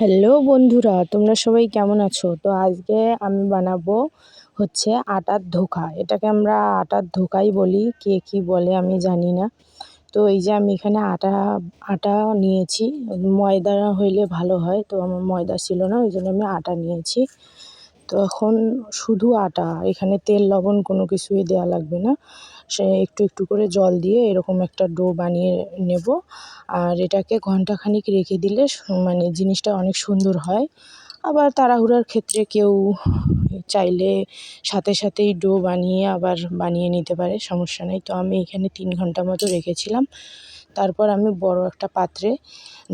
Hello বন্ধুরা, তোমরা সবাই কেমন আছো? তো আজকে আমি বানাবো হচ্ছে আটার ধোকা। এটাকে আমরা আটার ধোকাই বলি, কে কী বলে আমি জানি না। তো এই যে আমি এখানে আটা আটা নিয়েছি। ময়দা হইলে ভালো হয়, তো আমার ময়দা ছিল না ওই জন্য আমি আটা নিয়েছি। তো এখন শুধু আটা, এখানে তেল, লবণ কোনো কিছুই দেওয়া লাগবে না। সে একটু একটু করে জল দিয়ে এরকম একটা ডো বানিয়ে নেব। আর এটাকে ঘণ্টাখানিক রেখে দিলে মানে জিনিসটা অনেক সুন্দর হয়। আবার তাড়াহুড়ার ক্ষেত্রে কেউ চাইলে সাথে সাথেই ডো বানিয়ে আবার বানিয়ে নিতে পারে, সমস্যা নেই। তো আমি এখানে তিন ঘণ্টা মতো রেখেছিলাম। তারপর আমি বড় একটা পাত্রে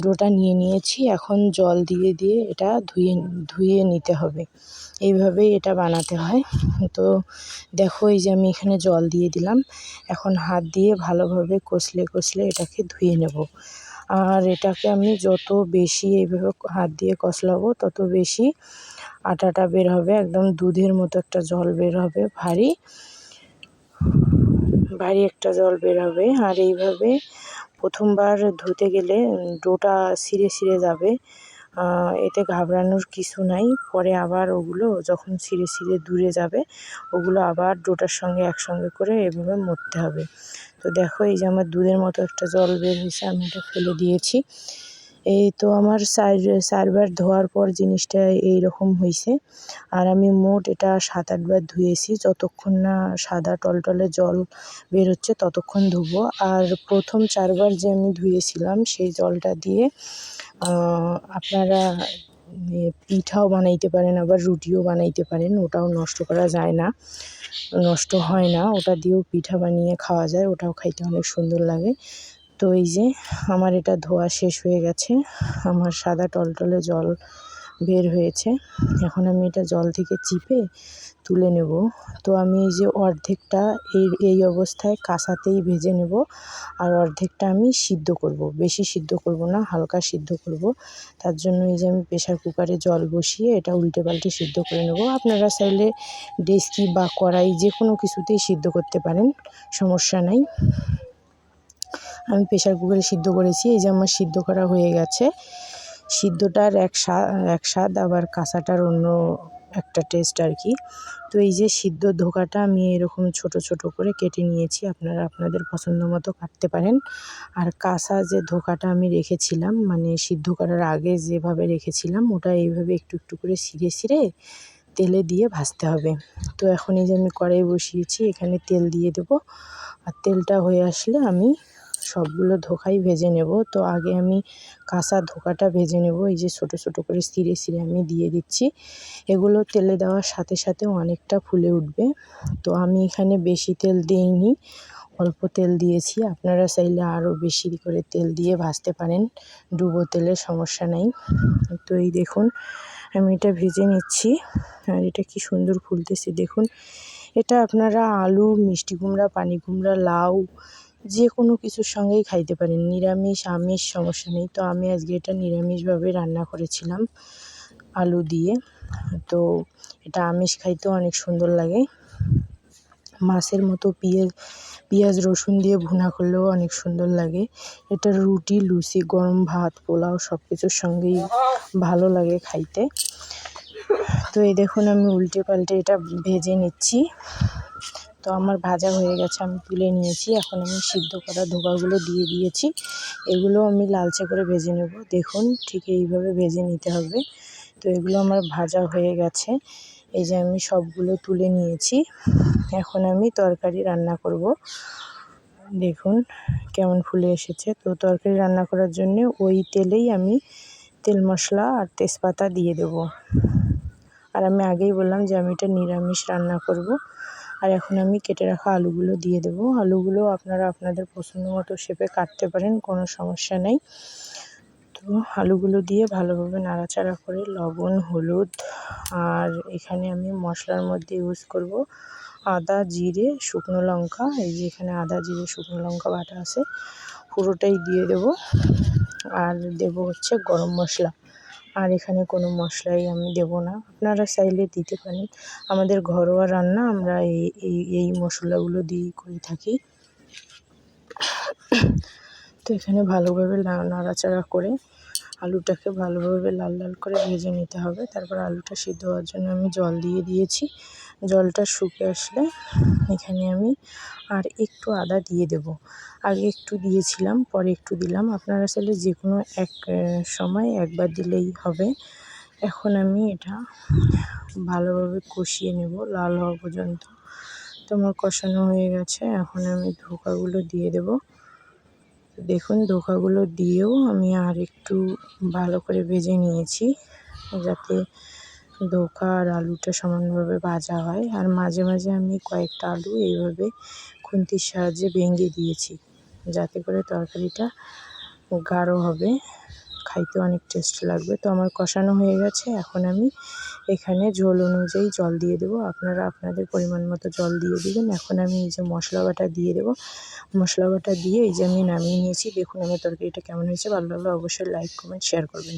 ডোটা নিয়ে নিয়েছি। এখন জল দিয়ে দিয়ে এটা ধুয়ে ধুয়ে নিতে হবে। এইভাবেই এটা বানাতে হয়। তো দেখো, এই যে আমি এখানে জল দিয়ে দিলাম। এখন হাত দিয়ে ভালোভাবে কষলে কষলে এটাকে ধুয়ে নেব। আর এটাকে আমি যত বেশি এইভাবে হাত দিয়ে কষলাবো, তত বেশি আটাটা বের হবে। একদম দুধের মতো একটা জল বের হবে, ভারী ভারী একটা জল বের হবে। আর এইভাবে প্রথমবার ধুতে গেলে ডোটা ছিঁড়ে ছিঁড়ে যাবে। এতে ঘাবড়ানোর কিছু নাই। পরে আবার ওগুলো যখন ছিঁড়ে সিরে দূরে যাবে, ওগুলো আবার ডোটার সঙ্গে একসঙ্গে করে এভাবে মরতে হবে। তো দেখো, এই যে আমার দুধের মতো একটা জল বের হয়েছে, আমি এটা ফেলে দিয়েছি। এই তো আমার চারবার ধোয়ার পর জিনিসটা এই রকম হয়েছে আর আমি মোট এটা সাত আটবার ধুয়েছি, যতক্ষণ না সাদা টলটলে জল বের হচ্ছে ততক্ষণ ধুবো। আর প্রথম চারবার যে আমি ধুয়েছিলাম, সেই জলটা দিয়ে আপনারা পিঠাও বানাইতে পারেন, আবার রুটিও বানাইতে পারেন, ওটাও নষ্ট করা যায় না। নষ্ট হয় না, ওটা দিয়েও পিঠা বানিয়ে খাওয়া যায়, ওটাও খাইতে অনেক সুন্দর লাগে। তো এই যে আমার এটা ধোয়া শেষ হয়ে গেছে। আমার সাদা টলটলে জল বের হয়েছে। এখন আমি এটা জল থেকে চিপে তুলে নেব। তো আমি এই যে অর্ধেকটা এই এই অবস্থায় কাঁসাতেই ভেজে নেব। আর অর্ধেকটা আমি সিদ্ধ করব। বেশি সিদ্ধ করব না, হালকা সিদ্ধ করব। তার জন্য এই যে আমি প্রেশার কুকারে জল বসিয়ে এটা উল্টে পাল্টে সিদ্ধ করে নেব। আপনারা চাইলে ডেস্কি বা কড়াই যে কোনো কিছুতেই সিদ্ধ করতে পারেন, সমস্যা নাই। আমি প্রেশার কুকারে সিদ্ধ করেছি, এই যে আমার সিদ্ধ করা হয়ে গেছে। সিদ্ধটার এক স্বাদ এক স্বাদ, আবার কাঁচাটার অন্য একটা টেস্ট আর কি। তো এই যে সিদ্ধ ধোকাটা আমি এরকম ছোট ছোট করে কেটে নিয়েছি, আপনারা আপনাদের পছন্দ মতো কাটতে পারেন। আর কাঁচা যে ধোকাটা আমি রেখেছিলাম মানে সিদ্ধ করার আগে যেভাবে রেখেছিলাম, ওটা এইভাবে একটু একটু করে ছিঁড়ে ছিঁড়ে তেলে দিয়ে ভাজতে হবে। তো এখন এই যে আমি কড়াই বসিয়েছি, এখানে তেল দিয়ে দেবো। আর তেলটা হয়ে আসলে আমি সবগুলো ধোকাই ভেজে নেব। তো আগে আমি কাঁচা ধোকাটা ভেজে নেব। এই যে ছোটো ছোটো করে ছিঁড়ে ছিঁড়ে আমি দিয়ে দিচ্ছি। এগুলো তেলে দেওয়ার সাথে সাথে অনেকটা ফুলে উঠবে। তো আমি এখানে বেশি তেল দিইনি। অল্প তেল দিয়েছি। আপনারা চাইলে আরও বেশি করে তেল দিয়ে ভাজতে পারেন। ডুবো তেলের সমস্যা নেই। তো এই দেখুন, আমি এটা ভেজে নিচ্ছি। আর এটা কি সুন্দর ফুলতেছে, দেখুন। এটা আপনারা আলু, মিষ্টি কুমড়া, পানি কুমড়া, লাউ যে কোনো কিছুর সঙ্গেই খাইতে পারেন নিরামিষ, আমিষ সমস্যা নেই। তো আমি আজকে এটা নিরামিষভাবে রান্না করেছিলাম আলু দিয়ে। তো এটা আমিষ খাইতেও অনেক সুন্দর লাগে। মাছের মতো পেঁয়াজ পেঁয়াজ, রসুন দিয়ে ভুনা করলেও অনেক সুন্দর লাগে। এটা রুটি, লুচি, গরম ভাত, পোলাও সব কিছুর সঙ্গেই ভালো লাগে খাইতে। তো এই দেখুন আমি উল্টে পাল্টে এটা ভেজে নিচ্ছি। তো আমার ভাজা হয়ে গেছে, আমি তুলে নিয়েছি। এখন আমি সিদ্ধ করা ধোকাগুলো দিয়ে দিয়েছি। এগুলো আমি লালচে করে ভেজে নেব। দেখুন, ঠিক এইভাবে ভেজে নিতে হবে। তো এগুলো আমার ভাজা হয়ে গেছে। এই যে আমি সবগুলো তুলে নিয়েছি। এখন আমি তরকারি রান্না করব। দেখুন, কেমন ফুলে এসেছে। তো তরকারি রান্না করার জন্য ওই তেলেই আমি তেল মশলা আর তেজপাতা দিয়ে দেব। আর আমি আগেই বললাম যে আমি এটা নিরামিষ রান্না করব। আর এখন আমি কেটে রাখা আলুগুলো দিয়ে দেবো। আলুগুলো আপনারা আপনাদের পছন্দ মতো শেপে কাটতে পারেন, কোনো সমস্যা নেই। তো আলুগুলো দিয়ে ভালোভাবে নাড়াচাড়া করে লবণ, হলুদ আর এখানে আমি মশলার মধ্যে ইউজ করব আদা, জিরে, শুকনো লঙ্কা। এই যে এখানে আদা, জিরে, শুকনো লঙ্কা বাটা আছে, পুরোটাই দিয়ে দেব। আর দেব হচ্ছে গরম মশলা। আর এখানে কোনো মশলাই আমি দেব না। আপনারা চাইলে দিতে পারেন। আমাদের ঘরোয়া রান্না আমরা এই এই এই মশলাগুলো দিয়েই করে থাকি। তো এখানে ভালোভাবে নাড়াচাড়া করে আলুটাকে ভালোভাবে লাল লাল করে ভেজে নিতে হবে। তারপর আলুটা সিদ্ধ হওয়ার জন্য আমি জল দিয়ে দিয়েছি। জলটা শুকে আসলে এখানে আমি আর একটু আদা দিয়ে দেব। আগে একটু দিয়েছিলাম, পরে একটু দিলাম। আপনারা চাইলে যে কোনো এক সময় একবার দিলেই হবে। এখন আমি এটা ভালোভাবে কষিয়ে নেব, লাল হওয়া পর্যন্ত। তো আমার কষানো হয়ে গেছে, এখন আমি ধোকাগুলো দিয়ে দেব। দেখুন, ধোকাগুলো দিয়েও আমি আর একটু ভালো করে ভেজে নিয়েছি, যাতে ধোকা আর আলুটা সমানভাবে ভাজা হয়। আর মাঝে মাঝে আমি কয়েকটা আলু এইভাবে খুন্তির সাহায্যে ভেঙে দিয়েছি, যাতে করে তরকারিটা গাঢ় হবে। খাইতে অনেক টেস্ট লাগবে। তো আমার কষানো হয়ে গেছে। এখন আমি এখানে ঝোল অনুযায়ী জল দিয়ে দেবো। আপনারা আপনাদের পরিমাণ মতো জল দিয়ে দেবেন। এখন আমি এই যে মশলা বাটা দিয়ে দেবো। মশলা বাটা দিয়ে এই যে আমি নামিয়ে নিয়েছি। দেখুন আমার তরকারিটা কেমন হয়েছে। ভালো লাগলে অবশ্যই লাইক কমেন্ট শেয়ার করবেন।